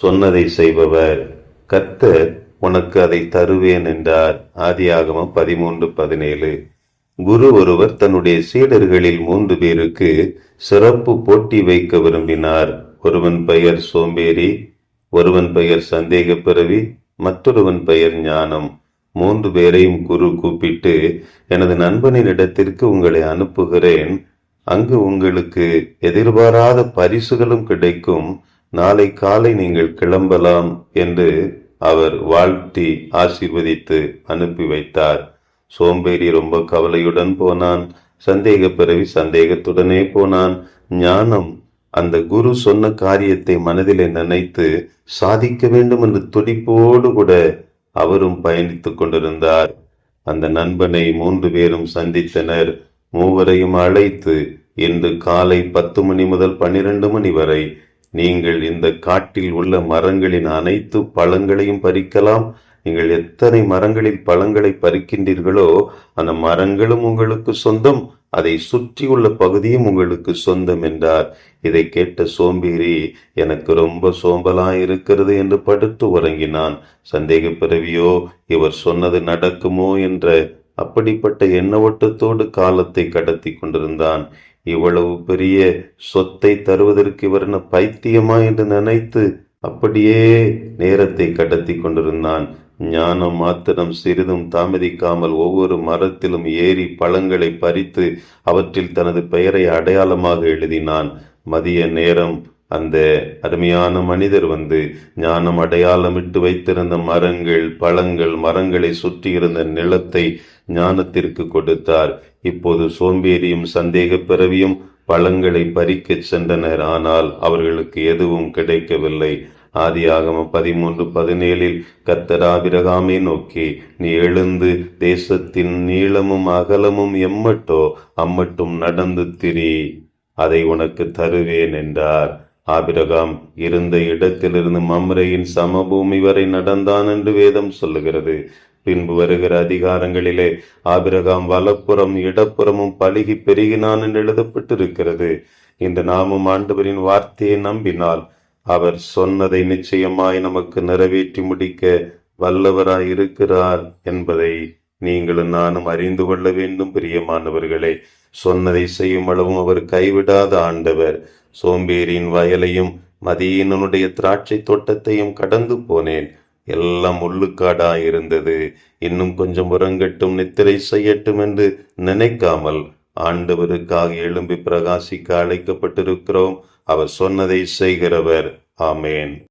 சொன்னதை செய்பவர். கர்த்தர் உனக்கு அதை தருவேன் என்றார். ஆதியாகமம் பதிமூன்று பதினேழு. குரு ஒருவர் தன்னுடைய சீடர்களில் மூன்று பேருக்கு சிறப்பு போட்டி வைக்க விரும்பினார். ஒருவன் பெயர் சோம்பேறி ஒருவன் பெயர் சந்தேக பிறவி மற்றொருவன் பெயர் ஞானம். மூன்று பேரையும் குரு கூப்பிட்டு எனது நண்பனின் இடத்திற்கு உங்களை அனுப்புகிறேன். அங்கு உங்களுக்கு எதிர்பாராத பரிசுகளும் கிடைக்கும். நாளை காலை நீங்கள் கிளம்பலாம் என்று அவர் வாழ்த்தி ஆசீர்வதித்து அனுப்பி வைத்தார். சோம்பேறி ரொம்ப கவலையுடன் போனான். சந்தேக பிறவி சந்தேகத்துடனே போனான். ஞானம் அந்த குரு சொன்ன காரியத்தை மனதிலே நினைத்து சாதிக்க வேண்டும் என்று துடிப்போடு கூட அவரும் பயணித்துக் கொண்டிருந்தார். அந்த நண்பனை மூன்று பேரும் சந்தித்தனர். மூவரையும் அழைத்து இன்று காலை பத்து மணி முதல் பன்னிரண்டு மணி வரை நீங்கள் இந்த காட்டில் உள்ள மரங்களின் அனைத்து பழங்களையும் பறிக்கலாம். நீங்கள் எத்தனை மரங்களில் பழங்களை பறிக்கின்றீர்களோ அந்த மரங்களும் உங்களுக்கு சொந்தம். அதை சுற்றியுள்ள பகுதியும் உங்களுக்கு சொந்தம் என்றார். இதை கேட்ட சோம்பேறி எனக்கு ரொம்ப சோம்பலா இருக்கிறது என்று படுத்து உறங்கினான். சந்தேக பிறவியோ இவர் சொன்னது நடக்குமோ என்ற அப்படிப்பட்ட எண்ண ஓட்டத்தோடு காலத்தை கடத்தி கொண்டிருந்தான். இவ்வளவு பெரிய சொத்தை தருவதற்கு இவர் என்ன பைத்தியமா என்று நினைத்து அப்படியே நேரத்தை கடத்தி கொண்டிருந்தான். ஞானம் மாத்திரம் சிறிதும் தாமதிக்காமல் ஒவ்வொரு மரத்திலும் ஏறி பழங்களை பறித்து அவற்றில் தனது பெயரை அடையாளமாக எழுதினான். மதிய நேரம். அந்த அருமையான மனிதர் வந்து ஞானம் அடையாளமிட்டு வைத்திருந்த மரங்கள் பழங்கள் மரங்களை சுற்றியிருந்த நிலத்தை ஞானத்திற்கு கொடுத்தார். இப்போது சோம்பேறியும் சந்தேக பிறவியும் பழங்களை பறிக்கச் சென்றனர். ஆனால் அவர்களுக்கு எதுவும் கிடைக்கவில்லை. ஆதியாகம பதிமூன்று பதினேழில் கத்தராபிரகாமை நோக்கி நீ எழுந்து தேசத்தின் நீளமும் அகலமும் எம்மட்டோ அம்மட்டும் நடந்து திரி. அதை உனக்கு தருவேன் என்றார். ஆபிரகாம் இருந்த இடத்திலிருந்து மம்ரையின் சமபூமி வரை நடந்தான் என்று வேதம் சொல்லுகிறது. பின்பு வருகிற அதிகாரங்களிலே ஆபிரகாம் வலப்புறம் இடப்புறமும் பழுகி பெருகினான் என்று எழுதப்பட்டிருக்கிறது. இந்த நாமும் ஆண்டவரின் வார்த்தையை நம்பினால் அவர் சொன்னதை நிச்சயமாய் நமக்கு நிறைவேற்றி முடிக்க வல்லவராய் இருக்கிறார் என்பதை நீங்களும் நானும் அறிந்து கொள்ள வேண்டும் பிரியமானவர்களே. சொன்னதை செய்யும் அளவும் அவர் கைவிடாத ஆண்டவர். சோம்பேறியின் வயலையும் மதியினனுடைய திராட்சை தோட்டத்தையும் கடந்து போனேன். எல்லாம் முள்ளுக்காடா இருந்தது. இன்னும் கொஞ்சம் உறங்கட்டும் நித்திரை செய்யட்டும் என்று நினைக்காமல் ஆண்டவருக்காக எழும்பி பிரகாசிக்க அழைக்கப்பட்டிருக்கிறோம். அவர் சொன்னதை செய்கிறவர். ஆமேன்.